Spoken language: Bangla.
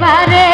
পারে